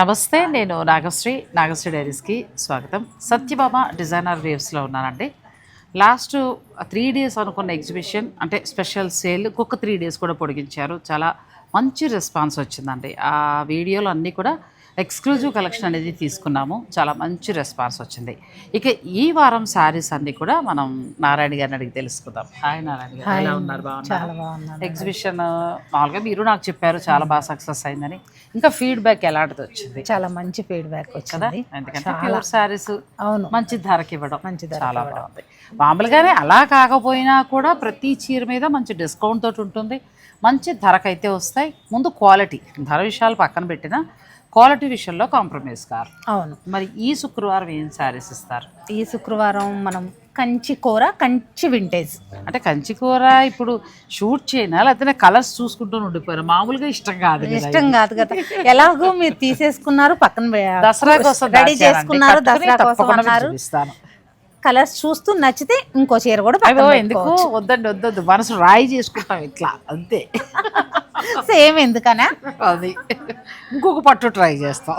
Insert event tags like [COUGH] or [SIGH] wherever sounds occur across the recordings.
నమస్తే నేను నాగశ్రీ నాగశ్రీ డైరీస్కి స్వాగతం. సత్యభామ డిజైనర్ వేవ్స్లో ఉన్నానండి. లాస్ట్ త్రీ డేస్ అనుకున్న ఎగ్జిబిషన్ అంటే స్పెషల్ సేల్ ఒక్కొక్క త్రీ డేస్ కూడా పొడిగించారు. చాలా మంచి రెస్పాన్స్ వచ్చిందండి. ఆ వీడియోలు అన్నీ కూడా ఎక్స్క్లూజివ్ కలెక్షన్ అనేది తీసుకున్నాము. చాలా మంచి రెస్పాన్స్ వచ్చింది. ఇక ఈ వారం శారీస్ అన్నీ కూడా మనం నారాయణ గారిని అడిగి తెలుసుకుందాం. హాయ్ నారాయణ గారు. ఎలా ఉన్నారు? బాగున్నారు? చాలా బాగున్నాను. ఎగ్జిబిషన్ మామూలుగా మీరు నాకు చెప్పారు చాలా బాగా సక్సెస్ అయిందని. ఇంకా ఫీడ్బ్యాక్ ఎలాంటిది వచ్చింది? చాలా మంచి ఫీడ్బ్యాక్ వచ్చింది. ఎందుకంటే ప్యూర్ శారీస్ అవును. మంచి ధరకి ఇవ్వడం. మంచి ధరకి చాలా బాగుంది. మామూలుగానే అలా కాకపోయినా కూడా ప్రతి చీర మీద మంచి డిస్కౌంట్ తోటి ఉంటుంది. మంచి ధరకైతే వస్తాయి. ముందు క్వాలిటీ ధర విషయాలు పక్కన పెట్టినా క్వాలిటీ విషయంలో కాంప్రమైజ్ కారు. అవును. మరి ఈ శుక్రవారం ఏం శారీస్ ఇస్తారు? ఈ శుక్రవారం మనం కంచి కూర కంచి వింటేజ్ అంటే కంచి కూర ఇప్పుడు షూట్ చేయనా? లేకపోతే కలర్స్ చూసుకుంటూ ఉండిపోయారు మామూలుగా ఇష్టం కాదు ఇష్టం కాదు కదా. ఎలాగో మీరు తీసేసుకున్నారు పక్కన దసరా కోసం రెడీ. చేసుకున్నారు దసరా కోసం అన్నారు. కలర్స్ చూస్తూ నచ్చితే ఇంకో చీర కూడా ఎందుకు? వద్దండి వద్దొద్దు మనసు రాయి చేసుకుంటాం ఇట్లా. అంతే. సేమ్ ఎందుకనా? అది. ఇంకొక పట్టు ట్రై చేస్తాం.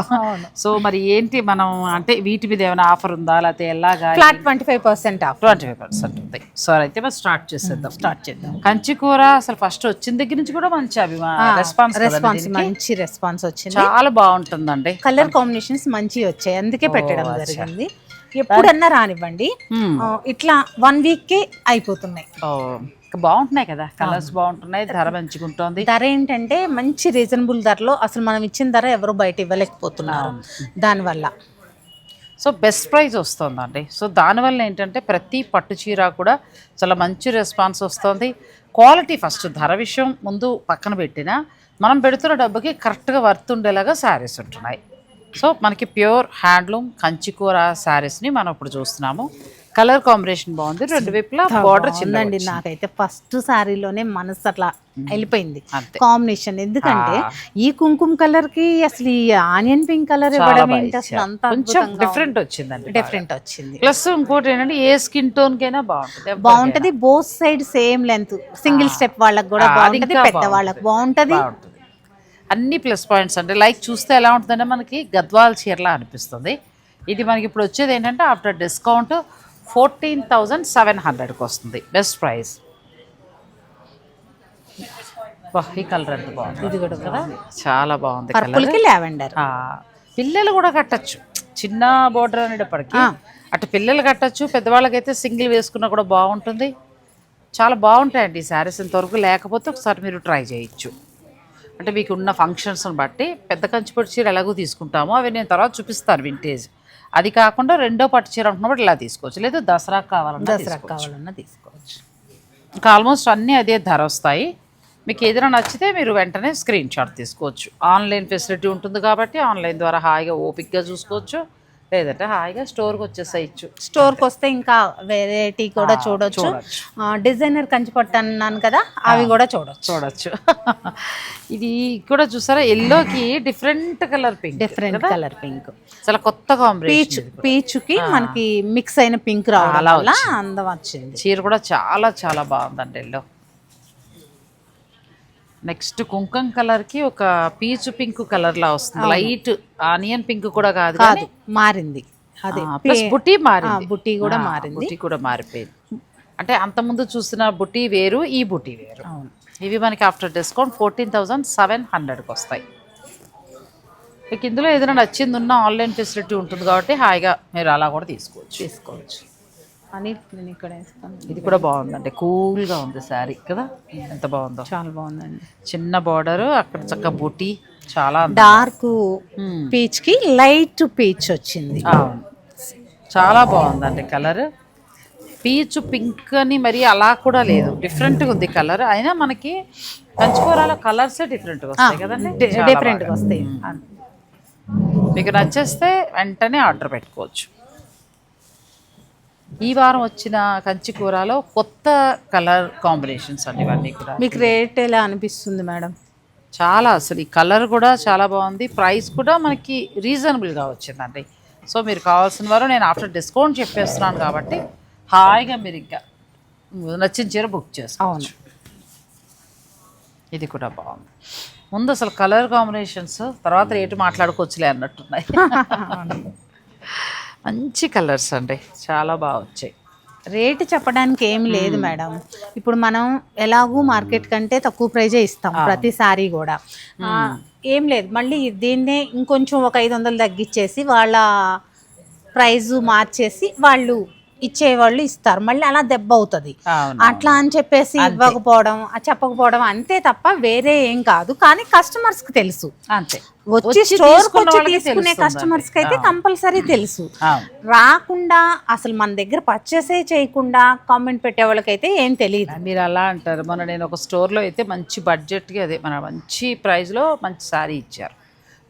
సో మరి ఏంటి మనం అంటే వీటి మీద ఏమైనా ఆఫర్ ఉందా? లేకపోతే ఎలాగా? Flat twenty five percent off twenty five percent ఉంది. సో అయితే మనం స్టార్ట్ చేసేద్దాం. స్టార్ట్ చేద్దాం. కంచి కూర అసలు ఫస్ట్ వచ్చిన దగ్గర నుంచి కూడా మంచి అభిమా రెస్పాన్స్ రెస్పాన్స్ మంచి రెస్పాన్స్ వచ్చింది. చాలా బాగుంటుందండి. కలర్ కాంబినేషన్స్ మంచి వచ్చాయి. అందుకే పెట్టడం జరిగింది. ఎప్పుడన్నా రానివ్వండి. ఇట్లా వన్ వీక్కి అయిపోతున్నాయి బాగుంటున్నాయి కదా కలర్స్ బాగుంటున్నాయి ధర మంచిగా ఉంటుంది ధర ఏంటంటే మంచి రీజనబుల్ ధరలో అసలు మనం ఇచ్చిన ధర ఎవరు బయట ఇవ్వలేకపోతున్నారు దానివల్ల. సో బెస్ట్ ప్రైస్ వస్తుందండి. సో దానివల్ల ఏంటంటే ప్రతి పట్టు చీర కూడా చాలా మంచి రెస్పాన్స్ వస్తుంది. క్వాలిటీ ఫస్ట్ ధర విషయం ముందు పక్కన పెట్టినా మనం పెడుతున్న డబ్బుకి కరెక్ట్గా వర్త్ ఉండేలాగా శారీస్ ఉంటున్నాయి. సో మనకి ప్యూర్ హ్యాండ్లూమ్ కంచికూర శారీస్ని మనం ఇప్పుడు చూస్తున్నాము. కలర్ కాంబినేషన్ బాగుంది. రెండు వైపులా బార్డర్ చిన్న ఉందండి నాకైతే ఫస్ట్ సారీలోనే మనసు అట్లా వెళ్ళిపోయింది. కాంబినేషన్. ఎందుకంటే ఈ కుంకుమ కలర్కి అసలు ఈ ఆనియన్ పింక్ కలర్ ఇవ్వడం ఏంటి? అసలు అంత కొంచెం డిఫరెంట్ వచ్చిందండి డిఫరెంట్ వచ్చింది. ప్లస్ ఇంకోటి ఏంటంటే ఏ స్కిన్ టోన్ కైనా బాగుంటుంది. బాగుంటది. Both side same length. Single step వాళ్ళకి కూడా బాగుంటది. పెద్ద వాళ్ళకి బాగుంటది. బాగుంటుంది. అన్ని ప్లస్ పాయింట్స్ అంటే లైక్ చూస్తే ఎలా ఉంటుందంటే మనకి గద్వాల్ చీరలా అనిపిస్తుంది. ఇది మనకి ఇప్పుడు వచ్చేది ఏంటంటే after discount fourteen thousand seven హండ్రెడ్కి వస్తుంది. బెస్ట్ ప్రైస్ ఈ కలర్ ఎంత బాగుంది. ఇది కూడా కదా చాలా బాగుంది పర్పుల్ కలర్కి లావెండర్ పిల్లలు కూడా కట్టచ్చు. చిన్న బోర్డర్ అనేటప్పటికి అటు పిల్లలు కట్టచ్చు పెద్దవాళ్ళకైతే సింగిల్ వేసుకున్నా కూడా బాగుంటుంది. చాలా బాగుంటాయండి ఈ శారీస్ ఇంతవరకు. లేకపోతే ఒకసారి మీరు ట్రై చేయొచ్చు. అంటే మీకు ఉన్న ఫంక్షన్స్ని బట్టి పెద్ద కంచిపట్టు చీర ఎలాగో తీసుకుంటామో అవి నేను తర్వాత చూపిస్తాను వింటేజ్ అది కాకుండా రెండో పట్టు చీర అంటున్నప్పుడు ఇలా తీసుకోవచ్చు. లేదా దసరాకు కావాలన్నా దసరా. కావాలన్నా తీసుకోవచ్చు. ఇంకా ఆల్మోస్ట్ అన్నీ అదే ధర వస్తాయి. మీకు ఏదైనా నచ్చితే మీరు వెంటనే స్క్రీన్ షాట్ తీసుకోవచ్చు. ఆన్లైన్ ఫెసిలిటీ ఉంటుంది కాబట్టి ఆన్లైన్ ద్వారా హాయిగా ఓపిక్గా చూసుకోవచ్చు. లేదంటే హాయిగా స్టోర్కి వచ్చేసేయచ్చు స్టోర్కి వస్తే ఇంకా వెరైటీ కూడా చూడొచ్చు. డిజైనర్ కంచిపట్టు అన్నాను కదా అవి కూడా చూడొచ్చు. చూడొచ్చు. [LAUGHS] ఇది కూడా చూసారా? ఎల్లోకి different colour pink different colour pink. చాలా కొత్త పీచ్ కాంబినేషన్ పీచ్కి మనకి మిక్స్ అయిన పింక్ రావడం వల్ల అందం వచ్చింది. చీర కూడా చాలా చాలా బాగుందండి ఎల్లో. నెక్స్ట్ కుంకం కలర్కి ఒక పీచు పింక్ కలర్ లా వస్తుంది లైట్ ఆనియన్ పింక్ కూడా కాదు కాదు మారింది. అదే. ప్లస్ బుట్టి మారింది. బుట్టి కూడా మారింది. బుట్టి కూడా మారిపోయింది. అంటే అంతకుముందు చూసిన బుట్టి వేరు ఈ బుట్టి వేరు. అవును. ఇవి మనకి after discount fourteen thousand seven హండ్రెడ్కి వస్తాయి. మీకు ఇందులో ఏదైనా నచ్చింది ఉన్న ఆన్లైన్ ఫెసిలిటీ ఉంటుంది కాబట్టి హాయిగా మీరు అలా కూడా తీసుకోవచ్చు. తీసుకోవచ్చు. అని నేను ఇక్కడ వేస్తాను. ఇది కూడా బాగుందండి. కూల్గా ఉంది శారీ కదా? ఎంత బాగుందో. చాలా బాగుందండి. చిన్న బార్డర్ అక్కడ చక్క బుట్టి చాలా అందం. డార్క్. పీచ్కి లైట్ పీచ్ వచ్చింది. చాలా బాగుందండి కలర్. పీచు పింక్ అని మరి అలా కూడా లేదు. డిఫరెంట్గా ఉంది కలర్. అయినా మనకి కంచికూరలో కలర్సే డిఫరెంట్గా వస్తాయి కదండి? చాలా డిఫరెంట్గా బాగా. వస్తాయి. మీకు నచ్చేస్తే వెంటనే ఆర్డర్ పెట్టుకోవచ్చు. ఈ వారం వచ్చిన కంచి కూరలో కొత్త కలర్ కాంబినేషన్స్ అండి ఇవన్నీ కూడా. మీకు రేట్ ఎలా అనిపిస్తుంది మేడం? చాలా అసలు ఈ కలర్ కూడా చాలా బాగుంది. ప్రైస్ కూడా మనకి రీజనబుల్గా వచ్చిందండి. సో మీరు కావాల్సిన వారు నేను ఆఫ్టర్ డిస్కౌంట్ చెప్పేస్తున్నాను కాబట్టి హాయిగా మీరు ఇంకా నచ్చిన చీర బుక్ చేసుకోవచ్చు. ఇది కూడా బాగుంది. ముందు అసలు కలర్ కాంబినేషన్స్ తర్వాత రేటు మాట్లాడుకోవచ్చులే అన్నట్టున్నాయి. [LAUGHS] మంచి కలర్స్ అండి. చాలా బాగా వచ్చాయి. రేటు చెప్పడానికి ఏం లేదు మేడం. ఇప్పుడు మనం ఎలాగూ మార్కెట్ కంటే తక్కువ ప్రైజే ఇస్తాం ప్రతిసారి కూడా. ఏం లేదు. మళ్ళీ దీన్నే ఇంకొంచెం ఒక ఐదు వందలు తగ్గించేసి వాళ్ళ ప్రైజ్ మార్చేసి వాళ్ళు ఇచ్చేవాళ్ళు ఇస్తారు. మళ్ళీ అలా దెబ్బ అవుతుంది. అట్లా అని చెప్పేసి ఇవ్వకపోవడం చెప్పకపోవడం అంతే తప్ప వేరే ఏం కాదు. కానీ కస్టమర్స్కి తెలుసు. అంతే. వచ్చి స్టోర్ వాళ్ళకి తీసుకునే. కస్టమర్స్కి అయితే కంపల్సరీ తెలుసు. రాకుండా అసలు మన దగ్గర పర్చేసే చేయకుండా కామెంట్ పెట్టే వాళ్ళకైతే ఏం తెలియదు మీరు అలా అంటారు. మొన్న నేను ఒక స్టోర్లో అయితే మంచి బడ్జెట్కి అదే మన మంచి ప్రైస్లో మంచి శారీ ఇచ్చారు.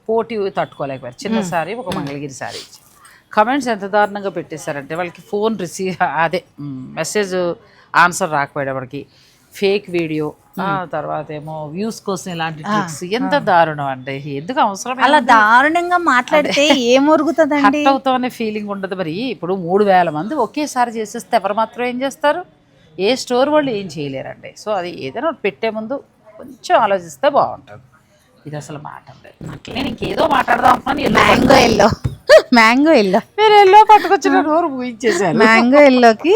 పోటీ తట్టుకోలేకపోయారు. చిన్న శారీ ఒక మంగళగిరి శారీ ఇచ్చారు. కమెంట్స్ ఎంత దారుణంగా పెట్టేశారంటే వాళ్ళకి ఫోన్ రిసీవ్ అదే మెసేజ్ ఆన్సర్ రాకపోయేవాడికి ఫేక్ వీడియో తర్వాత ఏమో వ్యూస్ కోసం ఇలాంటి ట్రిక్స్ ఎంత దారుణం అండి ఎందుకు అవసరం అలా దారుణంగా మాట్లాడితే ఏం ఒరుగుతుందండి? హట్ అవుతామనే ఫీలింగ్ ఉండదు మరి. ఇప్పుడు మూడు వేల మంది ఒకేసారి చేసేస్తే ఎవరు మాత్రం ఏం చేస్తారు? ఏ స్టోర్ వాళ్ళు ఏం చేయలేరండి. సో అది ఏదైనా పెట్టే ముందు కొంచెం ఆలోచిస్తే బాగుంటుంది. ఇది అసలు మాట నేను ఇంకేదో మాట్లాడదాం మ్యాంగో ఎల్లో మ్యాంగో ఎల్లో [LAUGHS] మీరు ఎల్లో పట్టుకొచ్చిన నోరు ఊహించేసాను మ్యాంగో ఎల్లోకి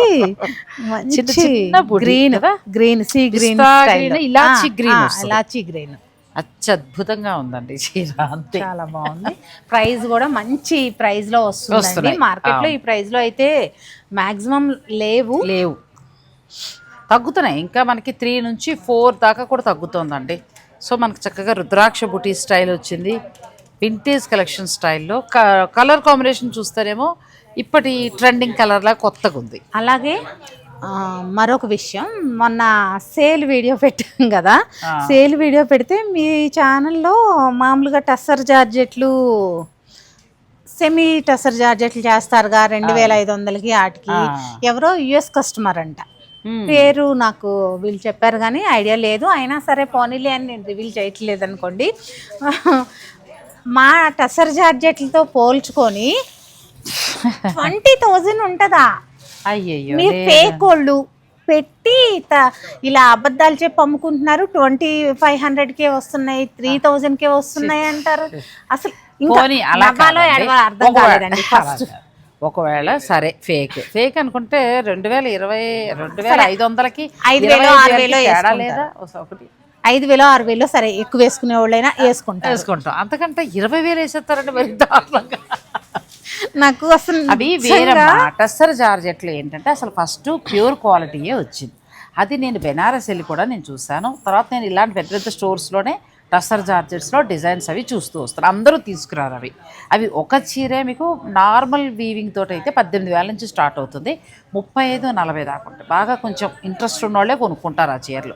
గ్రీన్? గ్రీన్ సీ గ్రీన్ ఇలాచీ వస్తుంది. ఇలాచీ గ్రీన్ అత్యద్భుతంగా ఉందండి ఈ చీర అంతే. చాలా బాగుంది. ప్రైస్ కూడా మంచి ప్రైస్లో వస్తుందండి. వస్తున్నాయి. మార్కెట్లో ఈ ప్రైస్లో అయితే మాక్సిమం లేవు. లేవు. తగ్గుతున్నాయి. ఇంకా మనకి త్రీ నుంచి ఫోర్ దాకా కూడా తగ్గుతుందండి. సో మనకి చక్కగా రుద్రాక్ష బుటీ స్టైల్ వచ్చింది. వింటేజ్ కలెక్షన్ స్టైల్లో కలర్ కాంబినేషన్ చూస్తారేమో ఇప్పటి ట్రెండింగ్ కలర్లా కొత్తగా ఉంది. అలాగే మరొక విషయం. మొన్న సేల్ వీడియో పెట్టాం కదా. సేల్ వీడియో పెడితే మీ ఛానల్లో మామూలుగా టస్సర్ జార్జెట్లు సెమీ టస్సర్ జార్జెట్లు చేస్తారుగా రెండు వేల ఐదు వందలకి వాటికి. ఎవరో యుఎస్ కస్టమర్ అంట. పేరు నాకు వీళ్ళు చెప్పారు కానీ ఐడియా లేదు. అయినా సరే పోనీలే అని నేను రివీల్ చేయట్లేదు అనుకోండి మా టసర్ జార్జెట్లతో పోల్చుకొని ట్వంటీ థౌజండ్ ఉంటుందా? అయ్యయ్యో మీరు ఫేక్ వాళ్ళు. పెట్టి ఇలా అబద్ధాలు చెప్పి అమ్ముకుంటున్నారు. ట్వంటీ ఫైవ్ హండ్రెడ్ కే వస్తున్నాయి త్రీ థౌజండ్ కే వస్తున్నాయి అంటారు. అసలు ఇంకా అర్థం కాలేదండి [LAUGHS] ఫస్ట్. ఒకవేళ సరే ఫేక్ ఫేక్ అనుకుంటే రెండు వేల ఇరవై రెండు వేల ఐదు వందలకి ఐదు వేలు, ఆరు వేలు తేడా. లేదా? ఒక- ఒకటి. ఐదు వేలో ఆరు వేలో సరే ఎక్కువ వేసుకునే వాళ్ళైనా వేసుకుంటారు. వేసుకుంటాం. అంతకంటే ఇరవై వేలు వేసేస్తారంటే మరి దారుణంగా. నాకు అసలు అవి వేరే టస్సర్ జార్జెట్లు ఏంటంటే అసలు ఫస్ట్ ప్యూర్ క్వాలిటీయే వచ్చింది. అది నేను బెనారస్ వెళ్ళి కూడా నేను చూశాను. తర్వాత నేను ఇలాంటి పెద్ద పెద్ద స్టోర్స్లోనే టస్సర్ జార్జెట్స్లో డిజైన్స్ అవి చూస్తూ వస్తారు. అందరూ తీసుకురారు అవి. అవి ఒక చీరే మీకు నార్మల్ వీవింగ్ తోటి అయితే పద్దెనిమిది వేల నుంచి స్టార్ట్ అవుతుంది. ముప్పై ఐదు నలభై దాకా ఉంటాయి. బాగా కొంచెం ఇంట్రెస్ట్ ఉన్న వాళ్ళే కొనుక్కుంటారు ఆ చీరలు.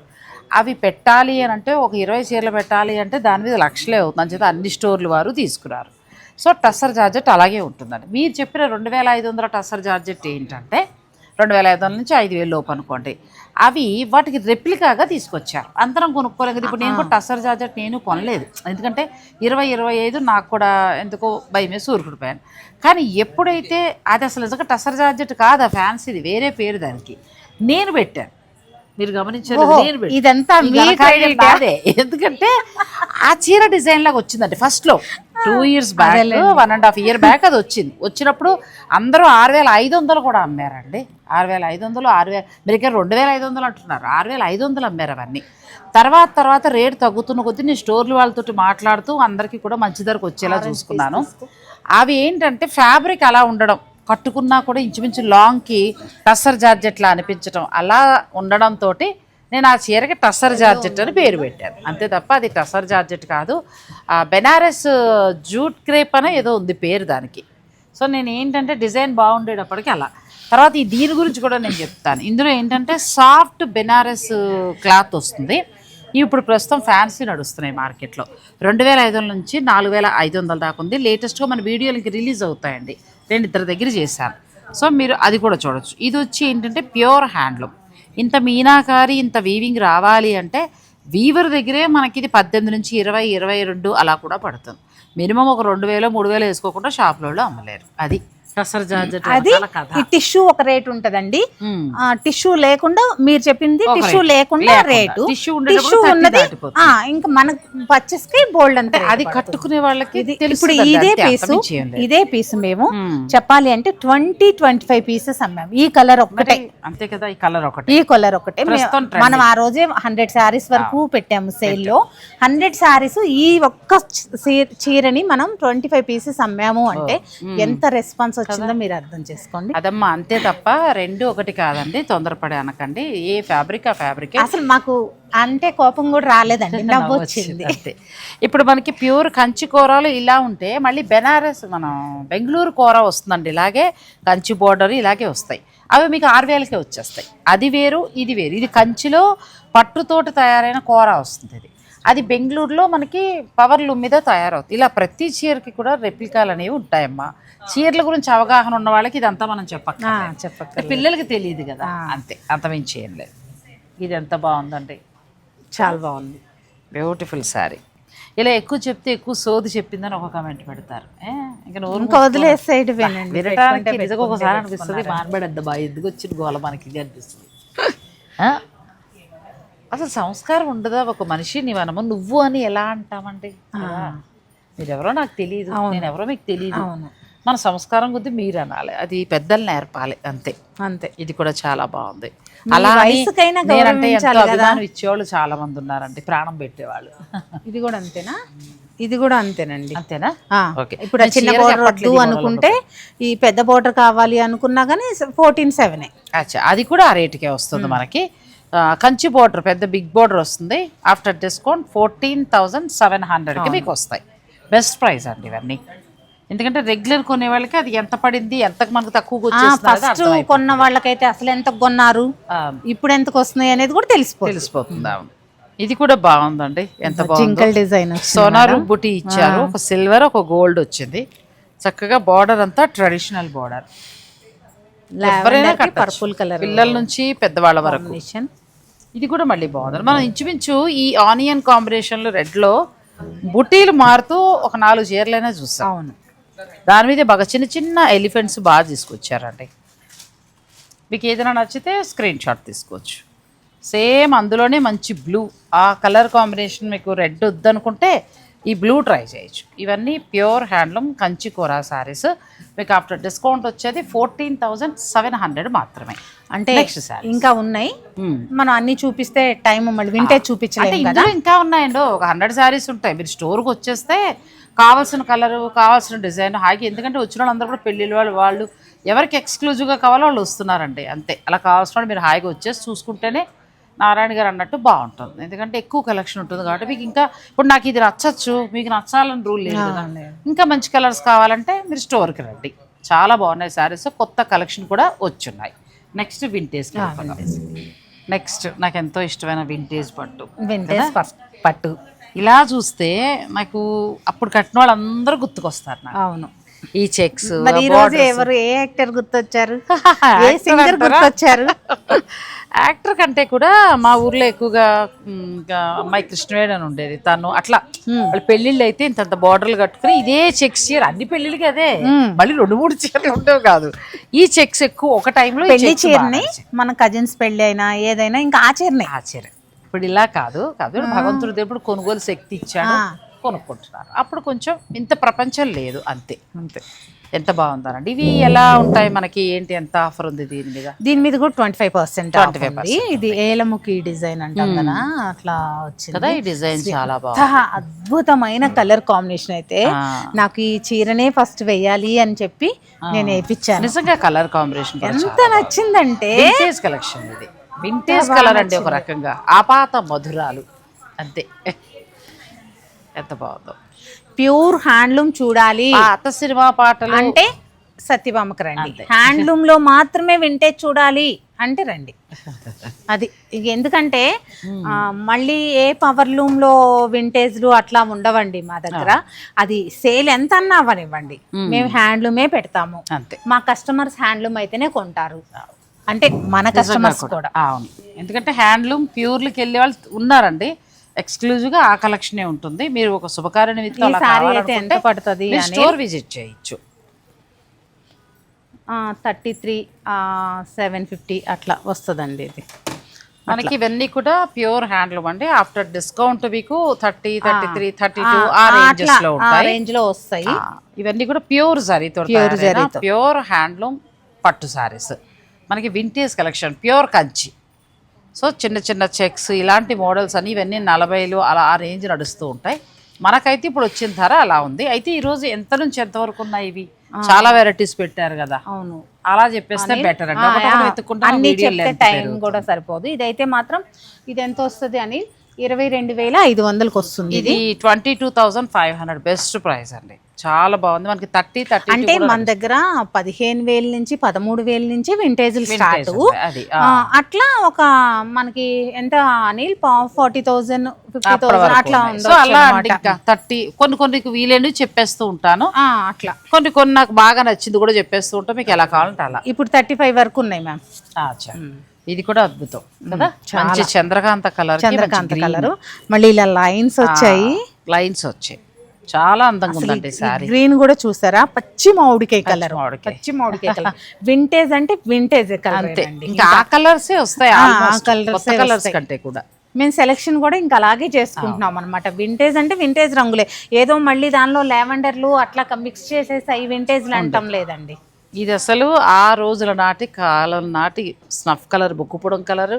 అవి పెట్టాలి అని అంటే ఒక ఇరవై చీరలు పెట్టాలి అంటే దాని మీద లక్షలే అవుతుంది. చెప్పి అన్ని స్టోర్లు వారు తీసుకురారు. సో టస్సర్ జార్జెట్ అలాగే ఉంటుందండి. మీరు చెప్పిన రెండు వేల ఐదు వందల టస్సర్ జార్జెట్ ఏంటంటే రెండు వేల ఐదు వందల నుంచి ఐదు వేలు లోపు అనుకోండి. అవి వాటికి రెప్లికాగా తీసుకొచ్చారు. అందరం కొనుక్కోలేదు ఇప్పుడు నేను కూడా టస్సర్ జార్జెట్ నేను కొనలేదు. ఎందుకంటే ఇరవై ఇరవై ఐదు నాకు కూడా ఎందుకో భయమే సూరుకుడిపోయాను కానీ ఎప్పుడైతే అది అసలు నిజంగా టస్సర్ జార్జెట్ కాదు ఆ ఫ్యాన్సీది వేరే పేరు దానికి. నేను పెట్టాను. మీరు గమనించారు నేను. ఇదంతా? నాదే. ఎందుకంటే ఆ చీర డిజైన్ లాగా వచ్చిందండి ఫస్ట్లో two years back one and half year back అది వచ్చింది. వచ్చినప్పుడు అందరూ ఆరు వేల ఐదు వందలు కూడా అమ్మారండి. ఆరు వేల ఐదు వందలు ఆరు వేల మీరు ఇక్కడ రెండు వేల ఐదు వందలు అంటున్నారు. ఆరు వేల ఐదు వందలు అమ్మారు అవన్నీ. తర్వాత తర్వాత రేటు తగ్గుతున్న కొద్దీ నేను స్టోర్లు వాళ్ళతోటి మాట్లాడుతూ అందరికీ కూడా మంచి ధరకు వచ్చేలా చూసుకున్నాను. అవి ఏంటంటే ఫ్యాబ్రిక్ అలా ఉండడం కట్టుకున్నా కూడా ఇంచుమించు లాంగ్కి టస్సర్ జార్జెట్లా అనిపించడం అలా ఉండడంతో నేను ఆ చీరకి టస్సర్ జార్జెట్ అని పేరు పెట్టాను. అంతే తప్ప అది టస్సర్ జార్జెట్ కాదు. ఆ బెనారస్ జూట్ క్రేప్ అనే ఏదో ఉంది పేరు దానికి. సో నేను ఏంటంటే డిజైన్ బాగుండేటప్పటికి అలా. తర్వాత ఈ దీని గురించి కూడా నేను చెప్తాను. ఇందులో ఏంటంటే సాఫ్ట్ బెనారస్ క్లాత్ వస్తుంది. ఇవి ఇప్పుడు ప్రస్తుతం ఫ్యాన్సీ నడుస్తున్నాయి మార్కెట్లో. రెండు వేల ఐదు వందల నుంచి నాలుగు వేల ఐదు వందల దాకా ఉంది. లేటెస్ట్గా మన వీడియోలు ఇంక రిలీజ్ అవుతాయండి. నేను ఇద్దరి దగ్గర చేశాను. సో మీరు అది కూడా చూడొచ్చు. ఇది వచ్చి ఏంటంటే ప్యూర్ హ్యాండ్లూమ్. ఇంత మీనాకారి ఇంత వీవింగ్ రావాలి అంటే వీవర్ దగ్గరే మనకి ఇది పద్దెనిమిది నుంచి ఇరవై ఇరవై రెండు అలా కూడా పడుతుంది. మినిమం ఒక రెండు వేలు మూడు వేలు వేసుకోకుండా షాప్లలో అమ్మలేరు. అది. అది ఈ టిష్యూ ఒక రేట్ ఉంటదండి. టిష్యూ లేకుండా మీరు చెప్పింది టిష్యూ. లేకుండా. రేటు. టిష్యూ ఉండేటప్పుడు టిష్యూ 30 ఉన్నది ఇంకా మన పర్చేస్కి బోల్డ్ అంతే అది కట్టుకునే వాళ్ళకి ఇప్పుడు ఇదే పీసు. ఇదే పీసు మేము. చెప్పాలి అంటే ట్వంటీ ట్వంటీ ఫైవ్ పీసెస్ అమ్మాము ఈ కలర్ ఒక్కటే. అంతే కదా ఈ కలర్ ఒకటి. ఈ కలర్ ఒకటే. మనం ఆ రోజే హండ్రెడ్ శారీస్ వరకు పెట్టాము సేల్లో. హండ్రెడ్ శారీస్ ఈ ఒక్క చీరని మనం ట్వంటీ ఫైవ్ పీసెస్ అమ్మాము అంటే ఎంత రెస్పాన్స్ వచ్చిందో మీరు అర్థం చేసుకోండి. అదమ్మా అంతే తప్ప రెండు ఒకటి కాదండి తొందరపడి అనకండి. ఏ ఫ్యాబ్రిక్ ఆ ఫ్యాబ్రిక్. అసలు మాకు అంటే కోపం కూడా రాలేదండి [LAUGHS] నవ్వు వచ్చింది అంతే. ఇప్పుడు మనకి ప్యూర్ కంచి కూరలు ఇలా ఉంటే మళ్ళీ బెనారస్ మనం బెంగళూరు కూర వస్తుందండి ఇలాగే కంచి బోర్డర్ ఇలాగే వస్తాయి. అవి మీకు ఆరు వేలకే వచ్చేస్తాయి. అది వేరు ఇది వేరు. ఇది కంచిలో పట్టుతోటి తయారైన కూర వస్తుంది ఇది అది బెంగళూరులో మనకి పవర్ లూమ్ మీద తయారవుతుంది ఇలా ప్రతి చీరకి కూడా రెప్లికాలు అనేవి ఉంటాయమ్మా. చీరల గురించి అవగాహన ఉన్న వాళ్ళకి ఇదంతా మనం చెప్పక్కర్లేదు. చెప్పక్కర్లేదు. పిల్లలకి తెలియదు కదా. అంతే అంతమించి ఏం లేదు. ఇది ఎంత బాగుందండి. చాలా బాగుంది. బ్యూటిఫుల్ శారీ ఇలా ఎక్కువ చెప్తే ఎక్కువ సోది చెప్పిందని ఒక కామెంట్ పెడతారు. ఇంకా నిజంగా ఒకసారి అనిపిస్తుంది మానబడద్దు బా ఎందుకు వచ్చిన గోల మనకి ఇది అనిపిస్తుంది? [LAUGHS] అసలు సంస్కారం ఉండదా? ఒక మనిషిని మనము నువ్వు అని ఎలా అంటామండి? మీరెవరో నాకు తెలియదు నేను ఎవరో మీకు తెలియదు. మన సంస్కారం కొద్ది మీరు అనాలి అది పెద్దలు నేర్పాలి. అంతే. అంతే. ఇది కూడా చాలా బాగుంది. అలా నేనంటే ఎంతో. అభిమానం ఇచ్చేవాళ్ళు చాలా మంది ఉన్నారండి. ప్రాణం పెట్టేవాళ్ళు. ఇది కూడా అంతేనా? ఇది కూడా అంతేనండి. అంతేనా. ఇప్పుడు చిన్న బోర్డర్ వద్దు అనుకుంటే ఈ పెద్ద బోర్డర్ కావాలి అనుకున్నా కానీ ఫోర్టీన్ సెవెన్. అచ్చా. అది కూడా ఆ రేటుకే వస్తుంది మనకి. కంచి బోర్డర్ పెద్ద బిగ్ బోర్డర్ వస్తుంది. After discount fourteen thousand seven హండ్రెడ్కి మీకు వస్తాయి. బెస్ట్ ప్రైస్ అండి ఇవన్నీ. ఎందుకంటే రెగ్యులర్ కొనే వాళ్ళకి అది ఎంత పడింది ఎంత మనకు అనేది ఫస్ట్. కొన్న వాళ్ళకైతే అసలు ఎంత కొన్నారు ఇప్పుడు ఎంతకు వస్తున్నాయి అనేది కూడా తెలిసిపోతుంది. తెలిసిపోతుంది. ఇది కూడా బాగుందండి. ఎంత బాగుంది. జింకల్ డిజైన్ సోనారు బుట్టి ఇచ్చారు. ఒక సిల్వర్ ఒక గోల్డ్ వచ్చింది. చక్కగా బార్డర్ అంతా ట్రెడిషనల్ బార్డర్. పర్పుల్ కలర్ పిల్లల నుంచి పెద్దవాళ్ళ వరకు. ఇది కూడా మళ్ళీ బాగుంది. మనం ఇంచుమించు ఈ ఆనియన్ కాంబినేషన్లో రెడ్లో బుటీలు మారుతూ ఒక నాలుగు చీరలైనా చూస్తాం. అవును. దాని మీద బాగా చిన్న చిన్న ఎలిఫెంట్స్ బాగా తీసుకొచ్చారండి. మీకు ఏదైనా నచ్చితే స్క్రీన్ షాట్ తీసుకోవచ్చు. సేమ్ అందులోనే మంచి బ్లూ. ఆ కలర్ కాంబినేషన్ మీకు రెడ్ వద్దనుకుంటే ఈ బ్లూ ట్రై చేయొచ్చు. ఇవన్నీ ప్యూర్ హ్యాండ్లూమ్ కంచి కూర సారీస్ మీకు ఆఫ్టర్ డిస్కౌంట్ వచ్చేది ఫోర్టీన్ థౌజండ్ సెవెన్ హండ్రెడ్ మాత్రమే. అంటే ఇంకా ఉన్నాయి. మనం అన్ని చూపిస్తే టైం మళ్ళీ కదా ఇందులో ఇంకా ఉన్నాయండి. ఒక హండ్రెడ్ శారీస్ ఉంటాయి. మీరు స్టోర్కి వచ్చేస్తే కావాల్సిన కలర్ కావాల్సిన డిజైన్ హాయిగా ఎందుకంటే వచ్చిన వాళ్ళందరూ కూడా పెళ్ళిళ్ళ వాళ్ళు వాళ్ళు ఎవరికి ఎక్స్క్లూజివ్గా కావాలో వాళ్ళు వస్తున్నారండి. అంతే. అలా కావాల్సిన వాళ్ళు మీరు హాయిగా వచ్చేసి చూసుకుంటేనే నారాయణ గారు అన్నట్టు బాగుంటుంది. ఎందుకంటే ఎక్కువ కలెక్షన్ ఉంటుంది కాబట్టి మీకు ఇంకా ఇప్పుడు నాకు ఇది నచ్చచ్చు మీకు నచ్చాలని రూల్ లేదు ఇంకా మంచి కలర్స్ కావాలంటే మీరు స్టోర్కి రండి. చాలా బాగున్నాయి శారీస్ కొత్త కలెక్షన్ కూడా వచ్చున్నాయి. నెక్స్ట్ వింటేజ్ నెక్స్ట్ నాకు ఎంతో ఇష్టమైన వింటేజ్ పట్టు. వింటేజ్ పట్టు. ఇలా చూస్తే నాకు అప్పుడు కట్టిన వాళ్ళందరూ గుర్తుకొస్తారు నాకు. అవును. ఈ చెక్స్ మరి ఈ రోజు ఎవరు ఏ యాక్టర్ గుర్తొచ్చారు? [LAUGHS] ఏ సింగర్ గుర్తొచ్చారు? [LAUGHS] యాక్టర్ కంటే కూడా మా ఊర్లో ఎక్కువగా అమ్మాయి కృష్ణవేణి అని ఉండేది. తను అట్లా వాళ్ళ పెళ్ళిళ్ళు అయితే ఇంత బార్డర్లు కట్టుకుని ఇదే చెక్స్ చీర అన్ని పెళ్ళిళ్ళకి అదే. మళ్ళీ రెండు మూడు చీరలు ఉండేవి కాదు. ఈ చెక్స్ ఎక్కువ ఒక టైంలో పెళ్ళి చీరని మన కజిన్స్ పెళ్ళి అయినా ఏదైనా ఇంకా ఆ చీరనే. ఆ చీర. ఇప్పుడు ఇలా కాదు కాదు భగవంతుడి దేవుడు కొనుగోలు శక్తి ఇచ్చాడు. కొనుక్కుంటున్నారు. అప్పుడు కొంచెం ఇంత ప్రపంచం లేదు అంతే. అంతే. ఎంత బాగుందనండి. ఇవి ఎలా ఉంటాయి మనకి? ఏంటి ఎంత ఆఫర్ ఉంది దీని మీద? దీని మీద కూడా ట్వంటీ ఫైవ్ పర్సెంట్ ఇది ఏలముఖి డిజైన్ అంటాం కదా అట్లా వచ్చింది. కదా ఈ డిజైన్ చాలా బాగుంది. ఎంత అద్భుతమైన కలర్ కాంబినేషన్ అయితే. నాకు ఈ చీరనే ఫస్ట్ వెయ్యాలి అని చెప్పి నేను వేయించాను నిజంగా కలర్ కాంబినేషన్ ఎంత నచ్చిందంటే కలెక్షన్ ఇది. వింటేజ్ కలర్ అండి ఒక రకంగా. ఆపాత మధురాలు. అంతే. ఎంత బాగుందో. ప్యూర్ హ్యాండ్లూమ్ చూడాలి. పాత సినిమా పాటలు. అంటే సత్యభామకు రండి. హ్యాండ్లూమ్లో మాత్రమే వింటేజ్ చూడాలి అంటే రండి. అది ఎందుకంటే మళ్ళీ ఏ పవర్ లూమ్లో వింటేజ్లు అట్లా ఉండవండి మా దగ్గర. అది సేల్ ఎంత అన్నా అవనివ్వండి మేము హ్యాండ్లూమే పెడతాము. అంతే. మా కస్టమర్స్ హ్యాండ్లూమ్ అయితేనే కొంటారు. అంటే మన కస్టమర్స్ కూడా. అవును. ఎందుకంటే హ్యాండ్లూమ్ ప్యూర్లకి వెళ్ళే వాళ్ళు ఉన్నారండి. ఎక్స్క్లూజివ్గా ఆ కలెక్షనే ఉంటుంది. మీరు ఒక శుభకార్య నిమిత్తం పడుతుంది స్టోర్ విజిట్ చేయొచ్చు. థర్టీ త్రీ సెవెన్ ఫిఫ్టీ అట్లా వస్తుందండి ఇది. మనకి ఇవన్నీ కూడా ప్యూర్ హ్యాండ్లూమ్ అండి. ఆఫ్టర్ డిస్కౌంట్ మీకు thirty thirty three thirty two ఆ రేంజెస్లో ఉంటాయి. రేంజ్లో వస్తాయి. ఇవన్నీ కూడా ప్యూర్ జరీతో. ప్యూర్ హ్యాండ్లూమ్ పట్టు సారీస్. మనకి vintage collection pure Kanchi. So చిన్న చిన్న చెక్స్ ఇలాంటి మోడల్స్ అని ఇవన్నీ నలభైలు అలా ఆ రేంజ్ నడుస్తూ ఉంటాయి. మనకైతే ఇప్పుడు వచ్చిన ధర అలా ఉంది. అయితే ఈ రోజు ఎంత నుంచి ఎంత వరకు ఉన్నాయి ఇవి? చాలా వెరైటీస్ పెట్టారు కదా. అవును. అలా చెప్పేస్తే బెటర్ అన్ని చెప్తే టైం కూడా సరిపోదు. ఇదైతే మాత్రం ఇది ఎంత వస్తుంది అని? ఇరవై రెండు వేల ఐదు వందలకి వస్తుంది ఇది. Twenty two thousand five hundred. Best price అండి. చాలా బాగుంది. మనకి థర్టీ థర్టీ అంటే మన దగ్గర పదిహేను వేల నుంచి పదమూడు వేల నుంచి వింటేజ్లు స్టార్ట్ అట్లా ఒక మనకి ఎంత Anil? Forty thousand fifty thousand అట్లా. సో అలా థర్టీ కొన్ని కొన్ని వీలేని చెప్పేస్తూ ఉంటాను. అట్లా. కొన్ని కొన్ని నాకు బాగా నచ్చింది కూడా చెప్పేస్తూ ఉంటాను మీకు ఎలా కావాలంటే అలా. ఇప్పుడు థర్టీ ఫైవ్ వరకు ఉన్నాయి మ్యామ్. ఇది కూడా అద్భుతం కదా? మంచి చంద్రకాంత కలర్ చంద్రకాంత కలర్. మళ్ళీ ఇలా లైన్స్ వచ్చాయి. లైన్స్ వచ్చాయి. చాలా అందంగా ఉందండి సారీ. గ్రీన్ కూడా చూసారా? పచ్చి మామిడికాయ కలర్. పచ్చి మామిడికాయ కలర్. వింటేజ్ అంటే వింటేజ్ కలర్ అంతే. ఇంకా ఆ కలర్సే వస్తాయి ఆ, కలర్స్ వస్తాయి. కంటే కూడా. మేము సెలెక్షన్ కూడా ఇంకా అలాగే చేసుకుంటున్నాం అనమాట వింటేజ్ అంటే వింటేజ్ రంగులే. ఏదో మళ్ళీ దానిలో లావెండర్లు అట్లా మిక్స్ చేసేసి అవి వింటేజ్లు అంటాం లేదండి. ఇది అసలు ఆ రోజుల నాటి కాలం నాటి స్నఫ్ కలర్ బుక్కుపుడం కలర్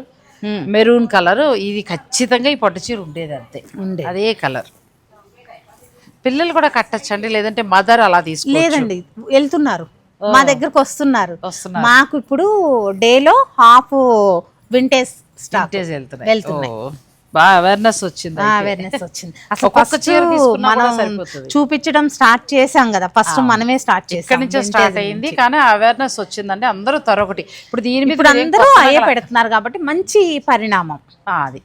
మెరూన్ కలర్. ఇది ఖచ్చితంగా ఈ పట్టు చీర ఉండేది అంతే. ఉండే అదే కలర్. పిల్లలు కూడా కట్టచ్చండి లేదంటే మదర్ అలా తీసుకో లేదండి వెళ్తున్నారు. మా దగ్గరకు వస్తున్నారు. మాకు ఇప్పుడు డేలో హాఫ్ వింటేజ్ వెళ్తున్నాయి. వెళ్తున్నాయి. ఓ, బాగా అవేర్నెస్ వచ్చింది. అవేర్నెస్ వచ్చింది. [LAUGHS] అసలు ఫస్ట్ మనం. చూపించడం స్టార్ట్ చేసాం కదా ఫస్ట్ మనమే స్టార్ట్ చేసాం నుంచే స్టార్ట్ అయ్యింది కానీ అవేర్నెస్ వచ్చిందండి అందరూ తరొకటి ఇప్పుడు దీని మీద అందరూ అయ్యే పెడుతున్నారు కాబట్టి మంచి పరిణామం. అది.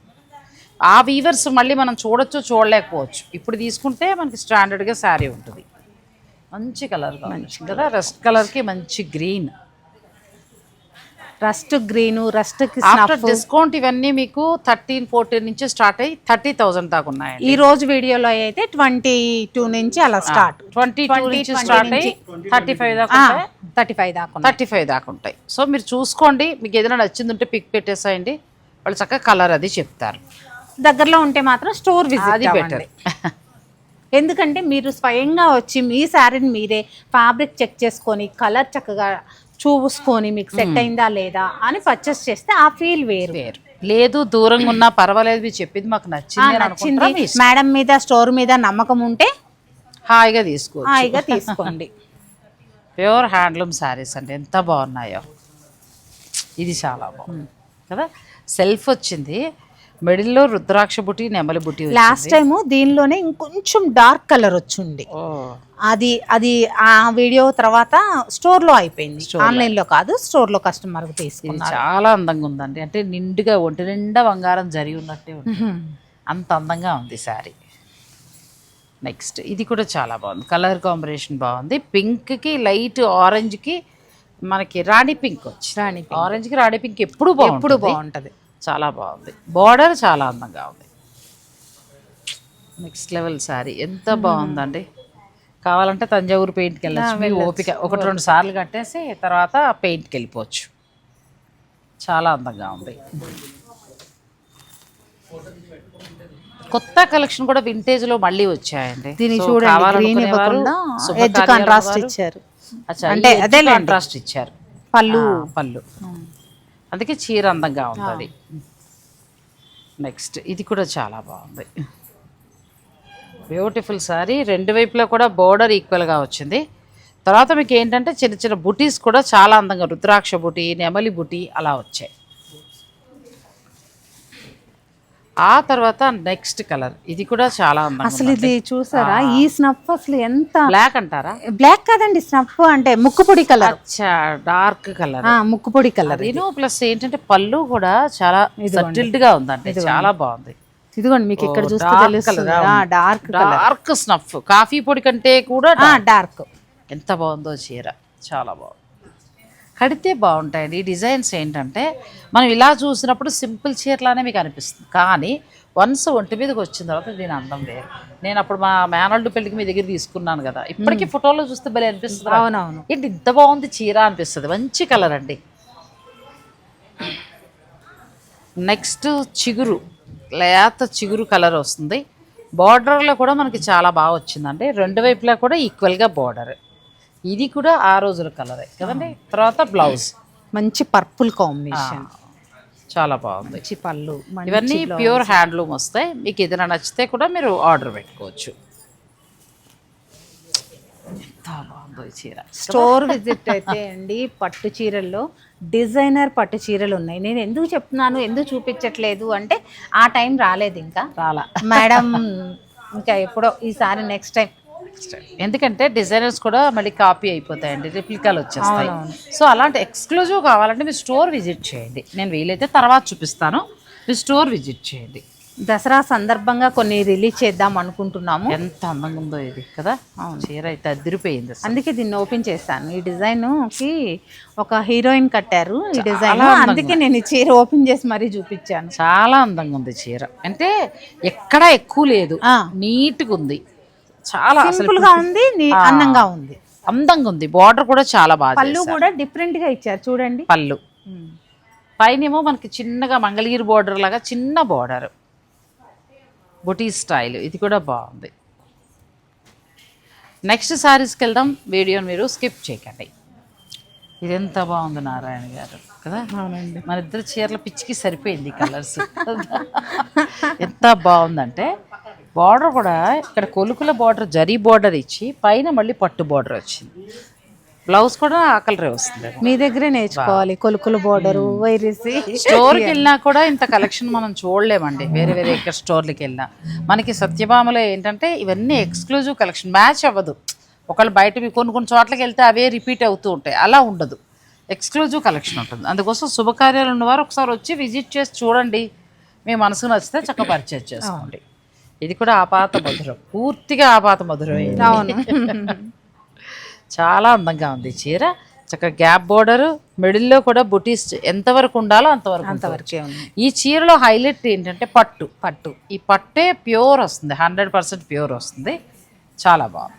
ఆ వీవర్స్ మళ్ళీ మనం చూడొచ్చు చూడలేకపోవచ్చు. ఇప్పుడు తీసుకుంటే మనకి స్టాండర్డ్గా శారీ ఉంటుంది. మంచి కలర్ కదా? రెస్ట్ కలర్కి మంచి green. Rust green rust after discount ఇవన్నీ మీకు థర్టీన్ ఫోర్టీన్ నుంచి స్టార్ట్ అయ్యి థర్టీ థౌసండ్ దాకా ఉన్నాయండి. ఈ రోజు వీడియోలో అయితే ట్వంటీ టూ నుంచి అలా స్టార్ట్ ట్వంటీ టూ నుంచి స్టార్ట్ అయ్యి థర్టీ ఫైవ్ దాకా థర్టీ ఫైవ్ దాకా ఉన్నాయి. థర్టీ ఫైవ్ దాకా ఉంటాయి. సో మీరు చూసుకోండి. మీకు ఏదైనా నచ్చింది ఉంటే పిక్ పెట్టేసేయండి. వాళ్ళు చక్కగా కలర్ అది చెప్తారు. దగ్గరలో ఉంటే మాత్రం స్టోర్ విజిట్ బెటర్. [LAUGHS] ఎందుకంటే మీరు స్వయంగా వచ్చి మీ శారీని మీరే ఫ్యాబ్రిక్ చెక్ చేసుకొని కలర్ చక్కగా చూసుకొని మీకు సెట్ అయిందా లేదా అని పర్చేస్ చేస్తే ఆ ఫీల్ వేరు. వేరు. లేదు దూరంగా ఉన్నా పర్వాలేదు మీరు చెప్పింది మాకు నచ్చింది నచ్చింది. మేడం మీద స్టోర్ మీద నమ్మకం ఉంటే హాయిగా తీసుకోవచ్చు. హాయిగా [LAUGHS] తీసుకోండి. ప్యూర్ హ్యాండ్లూమ్ శారీస్ అండి. ఎంత బాగున్నాయో. ఇది చాలా బాగుంది. కదా? సెల్ఫ్ వచ్చింది. మిడిల్లో రుద్రాక్ష బుట్టి నెమలి బుట్టి వచ్చింది. లాస్ట్ టైం దీనిలోనే ఇంకొంచెం డార్క్ కలర్ వచ్చింది. అది అది ఆ వీడియో తర్వాత స్టోర్లో అయిపోయింది. ఆన్లైన్లో కాదు స్టోర్లో కస్టమర్ తీసుకున్నారు. చాలా అందంగా ఉందండి. అంటే నిండుగా ఒంటి నిండా బంగారం జరిగి ఉన్నట్టే ఉంది. అంత అందంగా ఉంది శారీ. నెక్స్ట్ ఇది కూడా చాలా బాగుంది. కలర్ కాంబినేషన్ బాగుంది. పింక్కి లైట్ ఆరెంజ్కి మనకి రాణి పింక్ వచ్చి రాణి ఆరెంజ్కి రాణి పింక్ ఎప్పుడు ఎప్పుడు బాగుంటది. చాలా బాగుంది. బార్డర్ చాలా అందంగా ఉంది. నెక్స్ట్ లెవెల్ శారీ ఎంత బాగుందండి. కావాలంటే తంజావూరు పెయింట్కి వెళ్ళచ్చు. మీ ఓపిక. ఒకటి రెండు సార్లు కట్టేసి తర్వాత పెయింట్కి వెళ్ళిపోవచ్చు. చాలా అందంగా ఉంది. కొత్త కలెక్షన్ కూడా వింటేజ్లో మళ్ళీ వచ్చాయండి. So, చూడండి కాంట్రాస్ట్ ఇచ్చారు. అంటే అదేలేండి. కాంట్రాస్ట్ ఇచ్చారు. పళ్ళు. పళ్ళు. అందుకే చీర అందంగా ఉంటుంది. నెక్స్ట్ ఇది కూడా చాలా బాగుంది. బ్యూటిఫుల్ సారీ రెండు వైపులా కూడా బోర్డర్ ఈక్వల్గా వచ్చింది. తర్వాత మీకు ఏంటంటే చిన్న చిన్న బుటీస్ కూడా చాలా అందంగా రుద్రాక్ష బుటీ నెమలి బుటీ అలా వచ్చాయి. ఆ తర్వాత నెక్స్ట్ కలర్. ఇది కూడా చాలా అసలు ఇది చూసారా? ఈ స్నఫ్ అసలు ఎంత బ్లాక్ అంటారా? బ్లాక్ కాదండి స్నఫ్ అంటే ముక్కుపొడి కలర్. అచ్చా డార్క్ కలర్. ముక్కుపొడి కలర్ అదిను ప్లస్ ఏంటంటే పళ్ళు కూడా చాలా సెటిల్డ్గా ఉందండి. చాలా బాగుంది. ఇదిగోండి మీకు ఇక్కడ చూస్తే తెలుస్తుంది. Dark dark snuff. కాఫీ పొడి కంటే కూడా. డార్క్ ఎంత బాగుందో చీర. చాలా బాగుంది. కడితే బాగుంటాయండి. ఈ డిజైన్స్ ఏంటంటే మనం ఇలా చూసినప్పుడు సింపుల్ చీరలానే మీకు అనిపిస్తుంది. కానీ వన్స్ ఒంటి మీదకి వచ్చిన తర్వాత దీని అందం వేరు. నేను అప్పుడు మా మేనల్డ్ పెళ్ళికి మీ దగ్గర తీసుకున్నాను కదా. ఇప్పటికీ ఫోటోలో చూస్తే భలే అనిపిస్తుంది. అవునవును. ఏంటి ఇంత బాగుంది చీర అనిపిస్తుంది. మంచి కలర్ అండి. నెక్స్ట్ చిగురు. లేత చిగురు కలర్ వస్తుంది. బార్డర్లో కూడా మనకి చాలా బాగా వచ్చిందండి. రెండు వైపులా కూడా ఈక్వల్గా బార్డర్. ఇది కూడా ఆ రోజుల కలరే. కదండి? తర్వాత బ్లౌజ్. మంచి పర్పుల్ కాంబినేషన్. చాలా బాగుంది. మంచి పళ్ళు ఇవన్నీ ప్యూర్ హ్యాండ్లూమ్ వస్తాయి. మీకు ఏదైనా నచ్చితే కూడా మీరు ఆర్డర్ పెట్టుకోవచ్చు. బాగుందో చీర. స్టోర్ విజిట్ అయితే అండి పట్టు చీరల్లో డిజైనర్ పట్టు చీరలు ఉన్నాయి. నేను ఎందుకు చెప్తున్నాను ఎందుకు చూపించట్లేదు అంటే ఆ టైం రాలేదు ఇంకా. చాలా మేడం ఇంకా ఎప్పుడో ఈసారి నెక్స్ట్ టైం ఎందుకంటే డిజైనర్స్ కూడా మళ్ళీ కాపీ అయిపోతాయండి రిప్లికాలు వచ్చేస్తాయి. సో అలాంటి ఎక్స్క్లూజివ్ కావాలంటే మీరు స్టోర్ విజిట్ చేయండి. నేను వీలైతే తర్వాత చూపిస్తాను. మీరు స్టోర్ విజిట్ చేయండి. దసరా సందర్భంగా కొన్ని రిలీజ్ చేద్దాం అనుకుంటున్నాము. ఎంత అందంగా ఉందో ఇది కదా? చీర అయితే అదిరిపోయింది. అందుకే దీన్ని ఓపెన్ చేస్తాను ఈ డిజైన్కి ఒక హీరోయిన్ కట్టారు ఈ డిజైన్. అందుకే నేను ఈ చీర ఓపెన్ చేసి మరీ చూపించాను. చాలా అందంగా ఉంది చీర. అంటే ఎక్కడా ఎక్కువ లేదు. నీట్గా ఉంది. చాలా సింపుల్గా ఉంది అందంగా ఉంది. అందంగా ఉంది. బార్డర్ కూడా చాలా బాగా పళ్ళు. కూడా డిఫరెంట్గా ఇచ్చారు చూడండి. పళ్ళు. పైనేమో మనకి చిన్నగా మంగళగిరి బార్డర్ లాగా చిన్న బార్డర్ బుటీ స్టైల్ ఇది కూడా బాగుంది. నెక్స్ట్ శారీస్కి వెళ్దాం. వీడియోని మీరు స్కిప్ చేయకండి. ఇది ఎంత బాగుంది నారాయణ గారు కదా? అవునండి. మన ఇద్దరు చీరల పిచ్చికి సరిపోయింది కలర్స్ [LAUGHS] ఎంత బాగుందంటే బార్డర్ కూడా ఇక్కడ కొలుకుల బార్డర్ జరీ బార్డర్ ఇచ్చి పైన మళ్ళీ పట్టు బార్డర్ వచ్చింది. బ్లౌజ్ కూడా ఆ కలరే వస్తుంది. మీ దగ్గరే నేర్చుకోవాలి కొలుకుల బోర్డరు వైరసి స్టోర్కి వెళ్ళినా కూడా ఇంత కలెక్షన్ మనం చూడలేమండి. వేరే వేరే ఇక్కడ స్టోర్లకి వెళ్ళినా. మనకి సత్యభామలో ఏంటంటే ఇవన్నీ ఎక్స్క్లూజివ్ కలెక్షన్ మ్యాచ్ అవ్వదు. ఒకళ్ళు బయట కొన్ని కొన్ని చోట్లకి వెళ్తే అవే రిపీట్ అవుతూ ఉంటాయి. అలా ఉండదు. ఎక్స్క్లూజివ్ కలెక్షన్ ఉంటుంది. అందుకోసం శుభకార్యాలు ఉన్నవారు ఒకసారి వచ్చి విజిట్ చేసి చూడండి. మీ మనసుకు నచ్చితే చక్కగా పర్చేజ్ చేసుకోండి. ఇది కూడా ఆపాత మధురం. పూర్తిగా ఆపాత మధురం. అవును. చాలా అందంగా ఉంది చీర. చక్కగా గ్యాప్ బోర్డర్ మిడిల్లో కూడా బుటీస్ ఎంతవరకు ఉండాలో అంతవరకు. అంతవరకే ఉంది. ఈ చీరలో హైలైట్ ఏంటంటే పట్టు పట్టు. ఈ పట్టే ప్యూర్ వస్తుంది. హండ్రెడ్ పర్సెంట్ ప్యూర్ వస్తుంది. చాలా బాగుంది.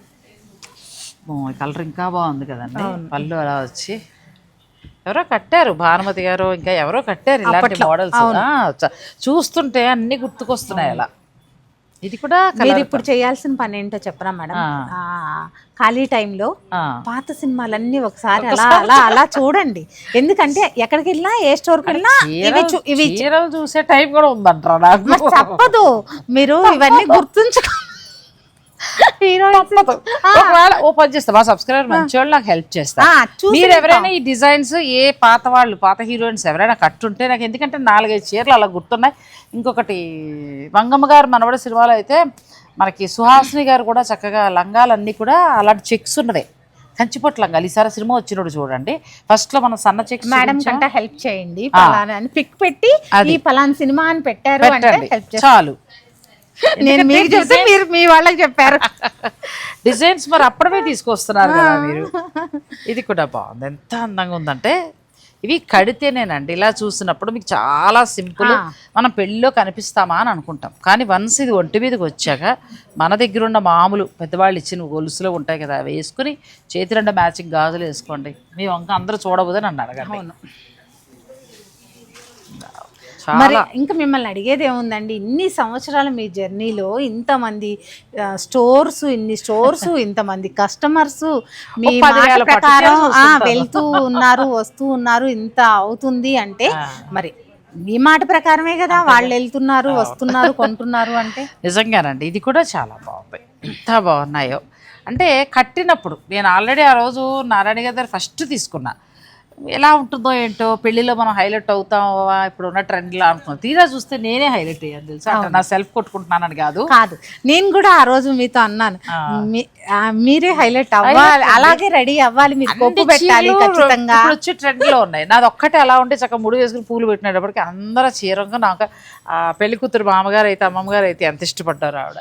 కలర్ ఇంకా బాగుంది కదండి. పళ్ళు అలా వచ్చి. ఎవరో కట్టారు. భానుమతి గారు ఇంకా ఎవరో కట్టారు ఇలాంటి మోడల్స్. చూస్తుంటే అన్ని గుర్తుకొస్తున్నాయి అలా. ఇది కూడా మీరు ఇప్పుడు చేయాల్సిన పని ఏంటో చెప్పరా మేడం? ఆ, ఖాళీ టైంలో పాత సినిమాలన్నీ ఒకసారి అలా అలా అలా చూడండి. ఎందుకంటే ఎక్కడికి వెళ్ళినా ఏ స్టోర్కి వెళ్ళినా ఇవి ఇవి చూసే టైం కూడా ఉందంటారా నాకు. తప్పదు. మీరు ఇవన్నీ గుర్తుంచుకో హీరో ఒకవేళ ఓ పని చేస్తా మా సబ్స్క్రైబర్ మంచి వాళ్ళు నాకు హెల్ప్ చేస్తా. మీరు ఎవరైనా ఈ డిజైన్స్ ఏ పాత వాళ్ళు పాత హీరోయిన్స్ ఎవరైనా కట్టుంటే నాకు ఎందుకంటే నాలుగైదు చీరలు అలా గుర్తున్నాయి. ఇంకొకటి మంగమ్మ గారు మనవడ సినిమాలో అయితే మనకి సుహాసిని గారు కూడా చక్కగా లంగాలన్నీ కూడా అలాంటి చెక్స్ ఉన్నవే. కంచిపొట్టు లంగాలు ఈసారి సినిమా వచ్చినప్పుడు చూడండి. ఫస్ట్లో మనం సన్న చెక్స్ మేడం కంటే హెల్ప్ చేయండి. అని పిక్ పెట్టి ఈ పలానా సినిమా అని పెట్టారు చాలు. నేను మీకు చెప్తే మీరు మీ వాళ్ళకి చెప్పారు. డిజైన్స్ మరి అప్పుడమే తీసుకొస్తున్నారు కదా మీరు. ఇది కూడా బాగుంది. ఎంత అందంగా ఉందంటే ఇవి కడితేనేనండి. ఇలా చూసినప్పుడు మీకు చాలా సింపుల్ మనం పెళ్ళిలో కనిపిస్తామా అని అనుకుంటాం. కానీ వన్స్ ఇది ఒంటి మీదకి వచ్చాక మన దగ్గర ఉన్న మామూలు పెద్దవాళ్ళు ఇచ్చిన గొలుసులో ఉంటాయి కదా అవి వేసుకుని చేతి రెండు మ్యాచింగ్ గాజులు వేసుకోండి. మీ వంక అందరూ చూడబోదని నన్ను అడగండి. మరి ఇంకా మిమ్మల్ని అడిగేది ఏముందండి? ఇన్ని సంవత్సరాల మీ జర్నీలో ఇంతమంది స్టోర్స్ ఇన్ని స్టోర్స్ [LAUGHS] ఇంతమంది కస్టమర్స్ మీ మాట ప్రకారం. వెళ్తూ ఉన్నారు వస్తూ ఉన్నారు ఇంత అవుతుంది అంటే మరి మీ మాట ప్రకారమే కదా వాళ్ళు వెళ్తున్నారు వస్తున్నారు కొంటున్నారు అంటే? [LAUGHS] నిజంగానండి. ఇది కూడా చాలా బాగుంది. ఎంత బాగున్నాయో. అంటే కట్టినప్పుడు నేను ఆల్రెడీ ఆ రోజు నారాయణ గారి ఫస్ట్ తీసుకున్నా. ఎలా ఉంటుందో ఏంటో పెళ్ళిలో మనం హైలైట్ అవుతామా ఇప్పుడు ఉన్న ట్రెండ్లో అనుకున్నాం. తీరా చూస్తే నేనే హైలైట్ అయ్యాను తెలుసా? నా సెల్ఫ్ కొట్టుకుంటున్నానని కాదు. కాదు. నేను కూడా ఆ రోజు మీతో అన్నాను. మీరే హైలైట్ అవ్వాలి. అలాగే రెడీ అవ్వాలి. మీరు కొప్పు పెట్టాలి ఖచ్చితంగా. వచ్చి ట్రెండ్లో ఉన్నాయి. నాది ఒక్కటే అలా ఉంటే చక్కగా ముడి వేసుకుని పూలు పెట్టినప్పటికీ అందరూ చీరంగా నాకు ఆ పెళ్ళి కూతురు మామగారు అయితే అమ్మమ్మగారు అయితే ఎంత ఇష్టపడ్డారు ఆవిడ.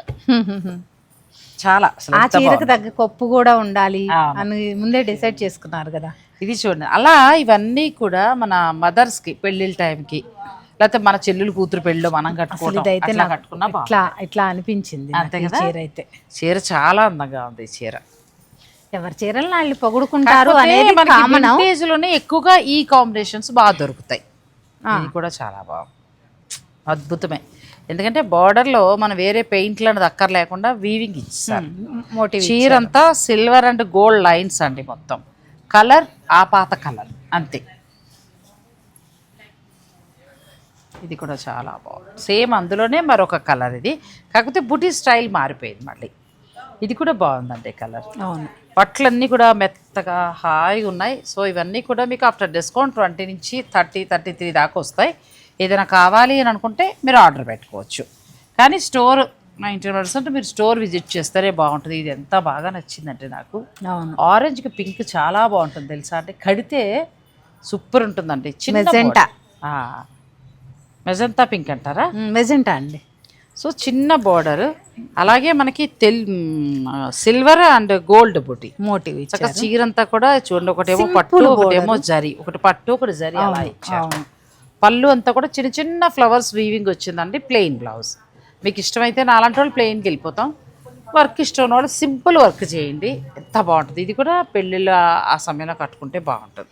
చాలా. ఆ చీరకు తగ్గ కొప్పు కూడా ఉండాలి. అని ముందే డిసైడ్ చేసుకున్నారు కదా. ఇది చూడండి. అలా ఇవన్నీ కూడా మన మదర్స్కి పెళ్ళిళ్ళ టైంకి లేకపోతే మన చెల్లెలు కూతురు పెళ్ళిలో మనం కట్టుకోవడం కట్టుకున్నా. ఇట్లా ఇట్లా అనిపించింది అంతే కదా? చీర అయితే. చీర చాలా అందంగా ఉంది చీర. ఎవరి చీరలు వాళ్ళు పొగుడుకుంటారు అనేది కామన్. లోనే ఎక్కువగా ఈ కాంబినేషన్స్ బాగా దొరుకుతాయి. ఇది కూడా చాలా బాగుంది. అద్భుతమే. ఎందుకంటే border లో మనం వేరే పెయింట్లు అనేది అక్కర్ లేకుండా వీవింగ్ ఇచ్చారు మోటివ్ చీర అంతా సిల్వర్ అండ్ గోల్డ్ లైన్స్ అండి మొత్తం. కలర్ ఆ పాత కలర్. అంతే. ఇది కూడా చాలా బాగుంది. సేమ్ అందులోనే మరొక కలర్ ఇది. కాకపోతే బుటీ స్టైల్ మారిపోయింది మళ్ళీ. ఇది కూడా బాగుందండి కలర్. అవును. బట్టలన్నీ కూడా మెత్తగా హాయిగా ఉన్నాయి. సో ఇవన్నీ కూడా మీకు ఆఫ్టర్ డిస్కౌంట్ ట్వంటీ నుంచి థర్టీ థర్టీ త్రీ దాకా వస్తాయి. ఏదైనా కావాలి అని అనుకుంటే మీరు ఆర్డర్ పెట్టుకోవచ్చు. కానీ స్టోర్ నైంటీ పర్సెంట్ మీరు స్టోర్ విజిట్ చేస్తేనే బాగుంటుంది. ఇది ఎంత బాగా నచ్చిందంటే నాకు. అవును. ఆరెంజ్కి పింక్ చాలా బాగుంటుంది తెలుసా? అంటే కడితే సూపర్ ఉంటుందండి. చిన్న మెజెంటా. మెజంతా పింక్ అంటారా? మెజెంటా అండి. సో చిన్న బార్డర్ అలాగే మనకి తెల్ సిల్వర్ అండ్ గోల్డ్ బుటీ. మోటివ్ చక్కగా చీర అంతా కూడా చూడండి ఒకటేమో పట్టు ఒకటేమో జరి ఒకటి పట్టు ఒకటి జరి అలా ఇచ్చారు. పళ్ళు అంతా కూడా చిన్న చిన్న ఫ్లవర్స్ వీవింగ్ వచ్చిందండి ప్లెయిన్ బ్లౌజ్ మీకు ఇష్టమైతే నాలాంటి వాళ్ళు ప్లెయిన్కి వెళ్ళిపోతాం. వర్క్ ఇష్టం ఉన్న వాళ్ళు సింపుల్ వర్క్ చేయండి. ఎంత బాగుంటుంది. ఇది కూడా పెళ్ళిళ్ళు ఆ- సమయంలో కట్టుకుంటే బాగుంటుంది.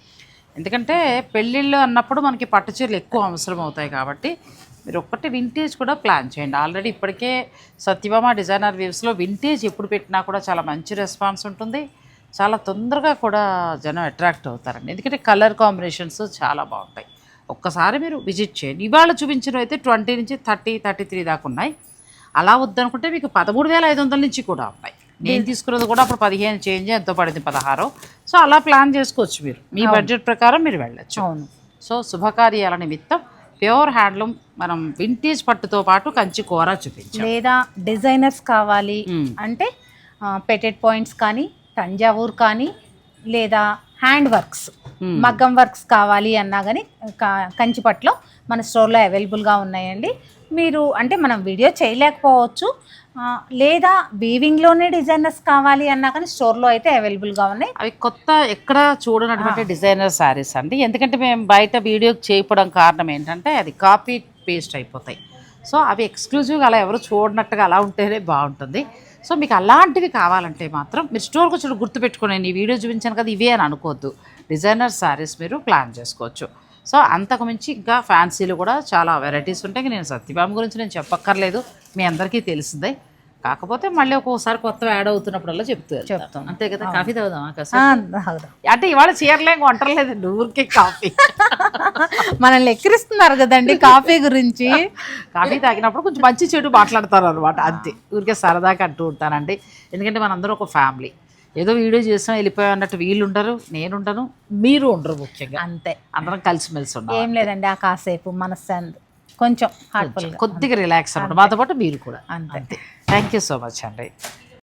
ఎందుకంటే పెళ్ళిళ్ళు అన్నప్పుడు మనకి పట్టు చీరలు ఎక్కువ అవసరం అవుతాయి కాబట్టి మీరు ఒక్కటి వింటేజ్ కూడా ప్లాన్ చేయండి. ఆల్రెడీ ఇప్పటికే సత్యభామ డిజైనర్ వ్యూస్లో వింటేజ్ ఎప్పుడు పెట్టినా కూడా చాలా మంచి రెస్పాన్స్ ఉంటుంది. చాలా తొందరగా కూడా జనం అట్రాక్ట్ అవుతారండి. ఎందుకంటే కలర్ కాంబినేషన్స్ చాలా బాగుంటాయి. ఒక్కసారి మీరు విజిట్ చేయండి. ఇవాళ చూపించినవి అయితే ట్వంటీ నుంచి థర్టీ థర్టీ త్రీ దాకా ఉన్నాయి. అలా వద్దనుకుంటే మీకు పదమూడు వేల ఐదు వందల నుంచి కూడా ఉన్నాయి. నేను తీసుకున్నది కూడా అప్పుడు పదిహేను చేంజ్ ఎంతో పడింది పదహారు. సో అలా ప్లాన్ చేసుకోవచ్చు మీరు. మీ బడ్జెట్ ప్రకారం మీరు వెళ్ళొచ్చు. అవును. సో శుభకార్యాల నిమిత్తం ప్యూర్ హ్యాండ్లూమ్ మనం వింటేజ్ పట్టుతో పాటు కంచి కూర చూపించాం. లేదా డిజైనర్స్ కావాలి. అంటే పెటెడ్ పాయింట్స్ కానీ తంజావూర్ కానీ లేదా హ్యాండ్ వర్క్స్ మ్మ్. మగ్గం వర్క్స్ కావాలి అన్నా కానీ కంచిపట్లో మన స్టోర్లో అవైలబుల్గా ఉన్నాయండి. మీరు అంటే మనం వీడియో చేయలేకపోవచ్చు. లేదా వీవింగ్లోనే డిజైనర్స్ కావాలి అన్నా కానీ స్టోర్లో అయితే అవైలబుల్గా ఉన్నాయి. అవి కొత్త ఎక్కడ చూడనటువంటి డిజైనర్ శారీస్ అండి. ఎందుకంటే మేము బయట వీడియో చేయకపోవడం కారణం ఏంటంటే అది కాపీ పేస్ట్ అయిపోతాయి. సో అవి ఎక్స్క్లూజివ్గా అలా ఎవరు చూడనట్టుగా అలా ఉంటేనే బాగుంటుంది. సో మీకు అలాంటివి కావాలంటే మాత్రం మీరు స్టోర్కి వచ్చి గుర్తుపెట్టుకుని నేను ఈ వీడియో చూపించాను కదా ఇవే అని అనుకోవద్దు. డిజైనర్ శారీస్ మీరు ప్లాన్ చేసుకోవచ్చు. సో అంతకుమించి ఇంకా ఫ్యాన్సీలు కూడా చాలా వెరైటీస్ ఉంటాయి. నేను సత్యభామ గురించి నేను చెప్పక్కర్లేదు. మీ అందరికీ తెలిసిందే. కాకపోతే మళ్ళీ ఒక్కోసారి కొత్త యాడ్ అవుతున్నప్పుడల్లా చెప్తూ వెళ్తాను. చెప్తాం. అంతే కదా కాఫీ తాగుదాం. అంటే ఇవాళ చీరలేం కొంటలేదండి ఊరికే కాఫీ. మనల్ని ఎక్కిరిస్తున్నారు కదండి కాఫీ గురించి. కాఫీ తాగినప్పుడు కొంచెం మంచి చెడు మాట్లాడతారు అనమాట అంతే. ఊరికే సరదాగా అంటూ ఉంటానండి. ఎందుకంటే మనందరం ఒక ఫ్యామిలీ. ఏదో వీడియో చేసాం వెళ్ళిపోయాం అన్నట్టు వీళ్ళు ఉండరు నేను ఉండను మీరు ఉండరు ముఖ్యంగా. అంతే. అందరం కలిసిమెలిసి ఉన్నాం ఏం లేదండి ఆ కాసేపు మనశ్శాంతి. కొంచెం హార్ట్ఫుల్గా కొద్దిగా రిలాక్స్ అనమాట మాతో పాటు మీరు కూడా. అంతే. థ్యాంక్ యూ సో మచ్ అండి